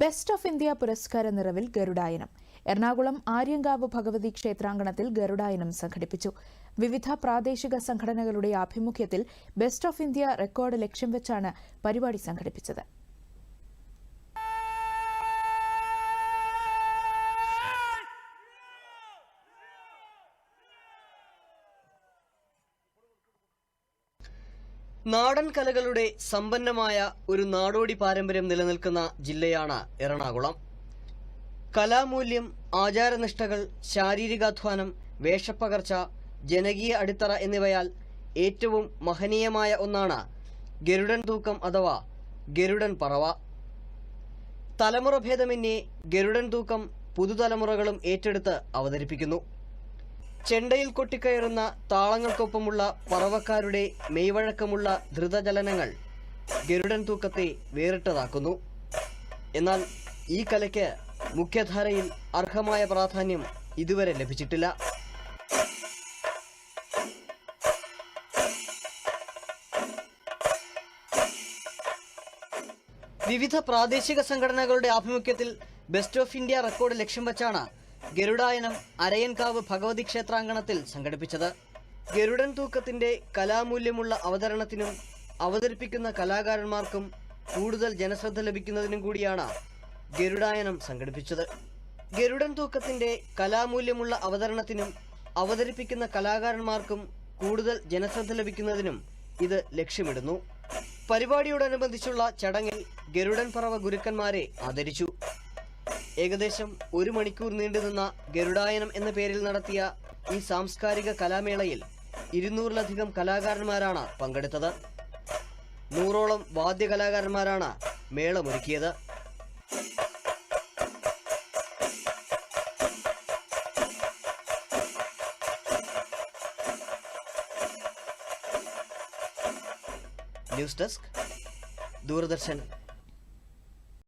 Best of India പുരസ്കാര നിറവിൽ ഗരുഡായനം. എറണാകുളം ആര്യങ്കാവ് ഭഗവതി ക്ഷേത്രാങ്കണത്തിൽ ഗരുഡായനം സംഘടിപ്പിച്ചു. വിവിധ പ്രാദേശിക സംഘടനകളുടെ ആഭിമുഖ്യത്തിൽ ബെസ്റ്റ് ഓഫ് ഇന്ത്യ റെക്കോർഡ് ലക്ഷ്യം വെച്ചാണ് പരിപാടി സംഘടിപ്പിച്ചത്. നാടൻ കലകളുടെ സമ്പന്നമായ ഒരു നാടോടി പാരമ്പര്യം നിലനിൽക്കുന്ന ജില്ലയാണ് എറണാകുളം. കലാമൂല്യം ആചാരനിഷ്ഠകൾ ശാരീരികാധ്വാനം വേഷപ്പകർച്ച ജനകീയ അടിത്തറ എന്നിവയാൽ ഏറ്റവും മഹനീയമായ ഒന്നാണ് ഗരുഡൻ തൂക്കം അഥവാ ഗരുഡൻ പറവ. തലമുറ ഭേദമന്യേ ഗരുഡൻ തൂക്കം പുതുതലമുറകളും ഏറ്റെടുത്ത് അവതരിപ്പിക്കുന്നു. ചെണ്ടയിൽ കൊട്ടിക്കയറുന്ന താളങ്ങൾക്കൊപ്പമുള്ള പറവക്കാരുടെ മെയ്വഴക്കമുള്ള ധൃതചലനങ്ങൾ ഗരുഡൻ തൂക്കത്തെ വേറിട്ടതാക്കുന്നു. എന്നാൽ ഈ കലയ്ക്ക് മുഖ്യധാരയിൽ അർഹമായ പ്രാധാന്യം ഇതുവരെ ലഭിച്ചിട്ടില്ല. വിവിധ പ്രാദേശിക സംഘടനകളുടെ ആഭിമുഖ്യത്തിൽ ബെസ്റ്റ് ഓഫ് ഇന്ത്യ റെക്കോർഡ് ലക്ഷ്യം വച്ചാണ് ഗരുഡായനം അരയൻകാവ് ഭഗവതി ക്ഷേത്രാങ്കണത്തിൽ സംഘടിപ്പിച്ചത്. ഗരുഡൻ തൂക്കത്തിന്റെ കലാമൂല്യമുള്ള അവതരണത്തിനും അവതരിപ്പിക്കുന്ന കലാകാരന്മാർക്കും കൂടുതൽ ജനശ്രദ്ധ ലഭിക്കുന്നതിനും കൂടിയാണ് ഗരുഡായനം സംഘടിപ്പിച്ചത്. ഗരുഡൻ തൂക്കത്തിന്റെ കലാമൂല്യമുള്ള അവതരണത്തിനും അവതരിപ്പിക്കുന്ന കലാകാരന്മാർക്കും കൂടുതൽ ജനശ്രദ്ധ ലഭിക്കുന്നതിനും ഇത് ലക്ഷ്യമിടുന്നു. പരിപാടിയോടനുബന്ധിച്ചുള്ള ചടങ്ങിൽ ഗരുഡൻ പറവ ഗുരുക്കന്മാരെ ആദരിച്ചു. ഏകദേശം ഒരു മണിക്കൂർ നീണ്ടുനിന്ന ഗരുഡായനം എന്ന പേരിൽ നടത്തിയ ഈ സാംസ്കാരിക കലാമേളയിൽ ഇരുന്നൂറിലധികം കലാകാരന്മാരാണ് പങ്കെടുത്തത്. നൂറോളം വാദ്യകലാകാരന്മാരാണ് മേളമൊരുക്കിയത്. News desk Doordarshan.